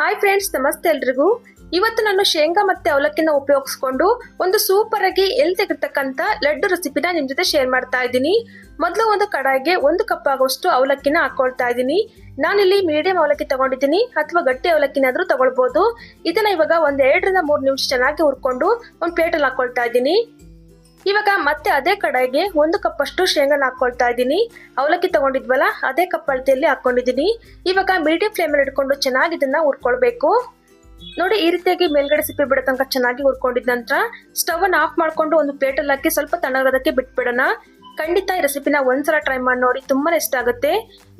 Hi friends ನಮಸ್ತೆ ಎಲ್ರಿಗೂ. ಇವತ್ತು ನಾನು ಶೇಂಗಾ ಮತ್ತೆ ಅವಲಕ್ಕಿನ ಉಪಯೋಗಿಸ್ಕೊಂಡು ಒಂದು ಸೂಪರ್ ಆಗಿ ಎಲ್ಲಿ ತೆಗಿರ್ತಕ್ಕಂಥ ಲಡ್ಡು ರೆಸಿಪಿನ ನಿಮ್ ಜೊತೆ ಶೇರ್ ಮಾಡ್ತಾ ಇದ್ದೀನಿ. ಮೊದಲು ಒಂದು ಕಡಾಯಿಗೆ ಒಂದು ಕಪ್ ಆಗುವಷ್ಟು ಅವಲಕ್ಕಿನ ಹಾಕೊಳ್ತಾ ಇದ್ದೀನಿ. ನಾನಿಲ್ಲಿ ಮೀಡಿಯಂ ಅವಲಕ್ಕಿ ತಗೊಂಡಿದ್ದೀನಿ ಅಥವಾ ಗಟ್ಟಿ ಅವಲಕ್ಕಿನಾದ್ರೂ ತಗೊಳ್ಬೋದು. ಇದನ್ನ ಇವಾಗ ಒಂದ್ ಎರಡರಿಂದ ಮೂರು ನಿಮಿಷ ಚೆನ್ನಾಗಿ ಹುರ್ಕೊಂಡು ಒಂದು ಪ್ಲೇಟಲ್ಲಿ ಹಾಕೊಳ್ತಾ ಇದ್ದೀನಿ. ಇವಾಗ ಮತ್ತೆ ಅದೇ ಕಡೆಗೆ ಒಂದು ಕಪ್ ಅಷ್ಟು ಶೇಂಗಾನ ಹಾಕೊಳ್ತಾ ಇದ್ದೀನಿ. ಅವಲಕ್ಕಿ ತಗೊಂಡಿದ್ವಲ್ಲ, ಅದೇ ಕಪ್ ಅಳತೆಯಲ್ಲಿ ಹಾಕೊಂಡಿದ್ದೀನಿ. ಇವಾಗ ಮೀಡಿಯಂ ಫ್ಲೇಮಲ್ಲಿ ಇಟ್ಕೊಂಡು ಚೆನ್ನಾಗಿ ಇದನ್ನ ಹುರ್ಕೊಳ್ಬೇಕು. ನೋಡಿ, ಈ ರೀತಿಯಾಗಿ ಮೇಲ್ಗಡೆ ಸಿಪ್ಪೆ ಬಿಡೋ ತನಕ ಚೆನ್ನಾಗಿ ಹುರ್ಕೊಂಡಿದ ನಂತರ ಸ್ಟವ್ ಅನ್ನು ಆಫ್ ಮಾಡ್ಕೊಂಡು ಒಂದು ಪ್ಲೇಟಲ್ಲಿ ಹಾಕಿ ಸ್ವಲ್ಪ ತಣ್ಣಗೋದಕ್ಕೆ ಬಿಟ್ಬಿಡೋಣ. ಖಂಡಿತ ಈ ರೆಸಿಪಿನ ಒಂದ್ಸಲ ಟ್ರೈ ಮಾಡಿ ನೋಡಿ, ತುಂಬಾನೇ ಇಷ್ಟ ಆಗುತ್ತೆ.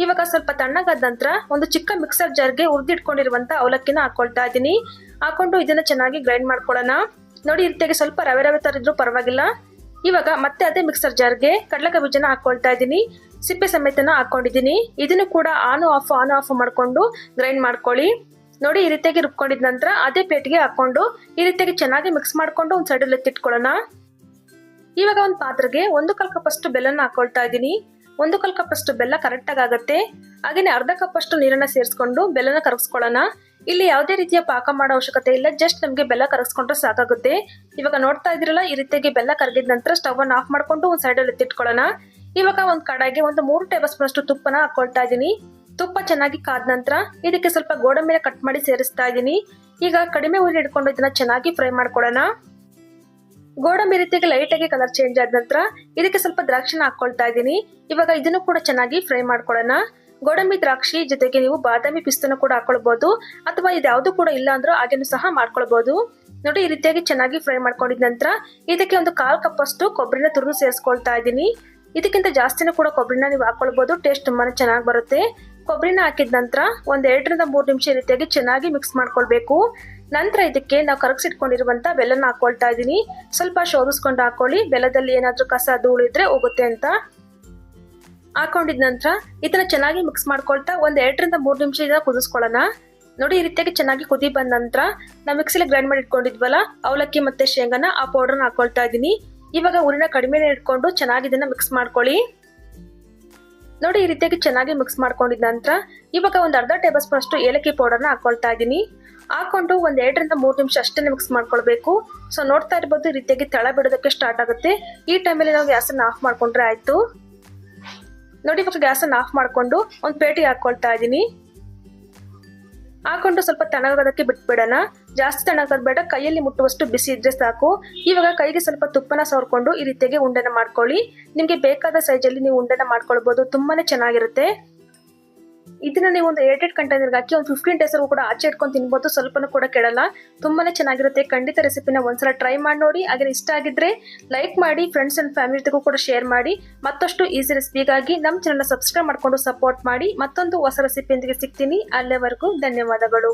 ಇವಾಗ ಸ್ವಲ್ಪ ತಣ್ಣಗಾದ ನಂತರ ಒಂದು ಚಿಕ್ಕ ಮಿಕ್ಸರ್ ಜಾರ್ಗೆ ಉರ್ದಿಟ್ಕೊಂಡಿರುವಂತ ಅವಲಕ್ಕಿನ ಹಾಕೊಳ್ತಾ ಇದ್ದೀನಿ. ಹಾಕೊಂಡು ಇದನ್ನ ಚೆನ್ನಾಗಿ ಗ್ರೈಂಡ್ ಮಾಡ್ಕೊಳ್ಳೋಣ. ನೋಡಿ, ಈ ರೀತಿಯಾಗಿ ಸ್ವಲ್ಪ ರವೆ ರವೆ ತರಿದ್ರು ಪರವಾಗಿಲ್ಲ. ಇವಾಗ ಮತ್ತೆ ಅದೇ ಮಿಕ್ಸರ್ ಜಾರ್ಗೆ ಕಡಲೆಕಾಯಿ ಬೀಜನ ಹಾಕೊಳ್ತಾ ಇದ್ದೀನಿ. ಸಿಪ್ಪೆ ಸಮೇತನ ಹಾಕೊಂಡಿದ್ದೀನಿ. ಇದನ್ನು ಕೂಡ ಆನ್ ಆಫ್ ಆನ್ ಆಫ್ ಮಾಡ್ಕೊಂಡು ಗ್ರೈಂಡ್ ಮಾಡ್ಕೊಳ್ಳಿ. ನೋಡಿ, ಈ ರೀತಿಯಾಗಿ ರುಬ್ಕೊಂಡಿದ ನಂತರ ಅದೇ ಪ್ಲೇಟ್ಗೆ ಹಾಕೊಂಡು ಈ ರೀತಿಯಾಗಿ ಚೆನ್ನಾಗಿ ಮಿಕ್ಸ್ ಮಾಡ್ಕೊಂಡು ಒಂದು ಸೈಡಲ್ಲಿ ಎತ್ತಿಟ್ಕೊಳ್ಳೋಣ. ಇವಾಗ ಒಂದು ಪಾತ್ರೆಗೆ ಒಂದು ಕಲ್ ಕಪ್ ಅಷ್ಟು ಬೆಲ್ಲನ ಹಾಕೊಳ್ತಾ ಇದ್ದೀನಿ. ಒಂದು ಕಲ್ ಕಪ್ ಬೆಲ್ಲ ಕರೆಕ್ಟಾಗಿ ಆಗುತ್ತೆ. ಹಾಗೆಯೇ ಅರ್ಧ ಕಪ್ ಅಷ್ಟು ನೀರನ್ನ ಸೇರಿಸ್ಕೊಂಡು ಬೆಲ್ಲನ ಕರಗಿಸ್ಕೊಳ್ಳೋಣ. ಇಲ್ಲಿ ಯಾವುದೇ ರೀತಿಯ ಪಾಕ ಮಾಡೋ ಅವಶ್ಯಕತೆ ಇಲ್ಲ ಜಸ್ಟ್ ನಮಗೆ ಬೆಲ್ಲ ಕರಗಿಸ್ಕೊಂಡ್ರೆ ಸಾಕಾಗುತ್ತೆ. ಇವಾಗ ನೋಡ್ತಾ ಇದ್ರಲ್ಲ ಈ ರೀತಿಯಾಗಿ ಬೆಲ್ಲ ಕರಗಿದ ನಂತರ ಸ್ಟವ್ ಅನ್ನು ಆಫ್ ಮಾಡ್ಕೊಂಡು ಒಂದು ಸೈಡಲ್ಲಿ ಎತ್ತಿಟ್ಕೊಳ್ಳೋಣ. ಇವಾಗ ಒಂದು ಕಡಾಯಿಗೆ ಒಂದು ಮೂರು ಟೇಬಲ್ ಸ್ಪೂನ್ ತುಪ್ಪನ ಹಾಕೊಳ್ತಾ ಇದ್ದೀನಿ. ತುಪ್ಪ ಚೆನ್ನಾಗಿ ಕಾದ ನಂತರ ಇದಕ್ಕೆ ಸ್ವಲ್ಪ ಗೋಡಂಬಿನ ಕಟ್ ಮಾಡಿ ಸೇರಿಸ್ತಾ ಇದ್ದೀನಿ. ಈಗ ಕಡಿಮೆ ಉರಿ ಹಿಡ್ಕೊಂಡು ಇದನ್ನ ಚೆನ್ನಾಗಿ ಫ್ರೈ ಮಾಡ್ಕೊಳ್ಳೋಣ. ಗೋಡಂಬಿ ರೀತಿಯಾಗಿ ಲೈಟ್ ಆಗಿ ಕಲರ್ ಚೇಂಜ್ ಆದ ನಂತರ ಇದಕ್ಕೆ ಸ್ವಲ್ಪ ದ್ರಾಕ್ಷಿನ ಹಾಕೊಳ್ತಾ ಇದ್ದೀನಿ. ಇವಾಗ ಇದನ್ನು ಕೂಡ ಚೆನ್ನಾಗಿ ಫ್ರೈ ಮಾಡ್ಕೊಳ್ಳೋಣ. ಗೋಡಂಬಿ ದ್ರಾಕ್ಷಿ ಜೊತೆಗೆ ನೀವು ಬಾದಾಮಿ ಪಿಸ್ತನ ಕೂಡ ಹಾಕೊಳ್ಬಹುದು ಅಥವಾ ಇದ್ಯಾವುದು ಕೂಡ ಇಲ್ಲ ಅಂದ್ರೂ ಹಾಗೇನು ಸಹ ಮಾಡ್ಕೊಳ್ಬಹುದು ನೋಡಿ, ಈ ರೀತಿಯಾಗಿ ಚೆನ್ನಾಗಿ ಫ್ರೈ ಮಾಡ್ಕೊಂಡಿದ ನಂತರ ಇದಕ್ಕೆ ಒಂದು ಕಾಲ್ ಕಪ್ ಅಷ್ಟು ಕೊಬ್ಬರಿನ ತುರಿದು ಸೇರಿಸ್ಕೊಳ್ತಾ ಇದ್ದೀನಿ. ಇದಕ್ಕಿಂತ ಜಾಸ್ತಿನೂ ಕೂಡ ಕೊಬ್ಬರಿನ ನೀವು ಹಾಕೊಳ್ಬಹುದು ಟೇಸ್ಟ್ ತುಂಬಾನೇ ಚೆನ್ನಾಗಿ ಬರುತ್ತೆ. ಕೊಬ್ಬರಿನ ಹಾಕಿದ ನಂತರ ಒಂದ್ ಎರಡರಿಂದ ಮೂರು ನಿಮಿಷ ರೀತಿಯಾಗಿ ಚೆನ್ನಾಗಿ ಮಿಕ್ಸ್ ಮಾಡ್ಕೊಳ್ಬೇಕು. ನಂತರ ಇದಕ್ಕೆ ನಾವು ಕರಗಿಸಿಟ್ಕೊಂಡಿರುವಂತ ಬೆಲ್ಲನ ಹಾಕೊಳ್ತಾ ಇದ್ದೀನಿ. ಸ್ವಲ್ಪ ಶೋಧಿಸ್ಕೊಂಡು ಹಾಕೊಳ್ಳಿ, ಬೆಲ್ಲದಲ್ಲಿ ಏನಾದ್ರೂ ಕಸ ಧೂಳಿದ್ರೆ ಹೋಗುತ್ತೆ ಅಂತ. ಹಾಕೊಂಡಿದ ನಂತರ ಇದನ್ನ ಚೆನ್ನಾಗಿ ಮಿಕ್ಸ್ ಮಾಡ್ಕೊಳ್ತಾ ಒಂದು ಎರಡರಿಂದ ಮೂರು ನಿಮಿಷ ಇದನ್ನ ಕುದಿಸ್ಕೊಳ್ಳೋಣ. ನೋಡಿ ಈ ರೀತಿಯಾಗಿ ಚೆನ್ನಾಗಿ ಕುದಿ ಬಂದ ನಂತರ ನಾವು ಮಿಕ್ಸಿಲಿ ಗ್ರೈಂಡ್ ಮಾಡಿ ಇಟ್ಕೊಂಡಿದ್ವಲ್ಲ, ಅವಲಕ್ಕಿ ಮತ್ತೆ ಶೇಂಗಾನ ಆ ಪೌಡರ್ನ ಹಾಕೊಳ್ತಾ ಇದ್ದೀನಿ. ಇವಾಗ ಉರಿನ ಕಡಿಮೆನೇ ಇಟ್ಕೊಂಡು ಚೆನ್ನಾಗಿ ಇದನ್ನ ಮಿಕ್ಸ್ ಮಾಡ್ಕೊಳ್ಳಿ. ನೋಡಿ ಈ ರೀತಿಯಾಗಿ ಚೆನ್ನಾಗಿ ಮಿಕ್ಸ್ ಮಾಡ್ಕೊಂಡಿದ ನಂತರ ಇವಾಗ ಒಂದು ಅರ್ಧ ಟೇಬಲ್ ಸ್ಪೂನ್ ಅಷ್ಟು ಏಲಕ್ಕಿ ಪೌಡರ್ನ ಹಾಕೊಳ್ತಾ ಇದ್ದೀನಿ. ಹಾಕೊಂಡು ಒಂದು ಎರಡರಿಂದ ಮೂರು ನಿಮಿಷ ಅಷ್ಟೇ ಮಿಕ್ಸ್ ಮಾಡ್ಕೊಳ್ಬೇಕು. ಸೊ ನೋಡ್ತಾ ಇರ್ಬೋದು ಈ ರೀತಿಯಾಗಿ ತಳ ಬಿಡೋದಕ್ಕೆ ಸ್ಟಾರ್ಟ್ ಆಗುತ್ತೆ. ಈ ಟೈಮಲ್ಲಿ ನಾವು ಗ್ಯಾಸನ್ನು ಆಫ್ ಮಾಡ್ಕೊಂಡ್ರೆ ಆಯ್ತು. ನೋಡಿ ಇವಾಗ ಗ್ಯಾಸನ್ನ ಆಫ್ ಮಾಡ್ಕೊಂಡು ಒಂದು ಪೇಟಿ ಹಾಕೊಳ್ತಾ ಇದ್ದೀನಿ ಹಾಕೊಂಡು ಸ್ವಲ್ಪ ತಣ್ಣಗಾಗೋದಕ್ಕೆ ಬಿಟ್ಬಿಡೋಣ. ಜಾಸ್ತಿ ತಣ್ಣಗೋದ್ ಬೇಡ, ಕೈಯಲ್ಲಿ ಮುಟ್ಟುವಷ್ಟು ಬಿಸಿ ಇದ್ರೆ ಸಾಕು. ಇವಾಗ ಕೈಗೆ ಸ್ವಲ್ಪ ತುಪ್ಪನ ಸವರ್ಕೊಂಡು ಈ ರೀತಿಯಾಗಿ ಉಂಡೆನ ಮಾಡ್ಕೊಳ್ಳಿ. ನಿಮಗೆ ಬೇಕಾದ ಸೈಜಲ್ಲಿ ನೀವು ಉಂಡೆನ ಮಾಡ್ಕೊಳ್ಬೋದು, ತುಂಬಾನೇ ಚೆನ್ನಾಗಿರುತ್ತೆ. ಇದನ್ನ ನೀವು ಒಂದು ಏರ್ಟೆಡ್ ಕಂಟೈನರ್ ಕಂಟೈನರ್ಗೆ ಹಾಕಿ, ಒಂದು ಫಿಫ್ಟೀನ್ ಡೇಸ್ವರೆಗೂ ಕೂಡ ಆಚೆ ಇಟ್ಕೊಂಡು ತಿನ್ಬೋದು. ಸ್ವಲ್ಪನೂ ಕೂಡ ಕೆಡಲ್ಲ. ತುಂಬಾನೇ ಚೆನ್ನಾಗಿರುತ್ತೆ. ಖಂಡಿತ ರೆಸಿಪಿನ ಒಂದ್ಸಲ ಟ್ರೈ ಮಾಡಿ ನೋಡಿ. ಹಾಗೆ ಇಷ್ಟ ಆಗಿದ್ರೆ ಲೈಕ್ ಮಾಡಿ ಫ್ರೆಂಡ್ಸ್ ಅಂಡ್ ಫ್ಯಾಮಿಲಿ ಜೊತೆಗೂ ಕೂಡ ಶೇರ್ ಮಾಡಿ. ಮತ್ತಷ್ಟು ಈಸಿ ರೆಸಿಪಿಗಾಗಿ ನಮ್ಮ ಚಾನಲ್ ಸಬ್ಸ್ಕ್ರೈಬ್ ಮಾಡ್ಕೊಂಡು ಸಪೋರ್ಟ್ ಮಾಡಿ. ಮತ್ತೊಂದು ಹೊಸ ರೆಸಿಪಿಯೊಂದಿಗೆ ಸಿಗ್ತೀನಿ. ಅಲ್ಲಿವರೆಗೂ ಧನ್ಯವಾದಗಳು.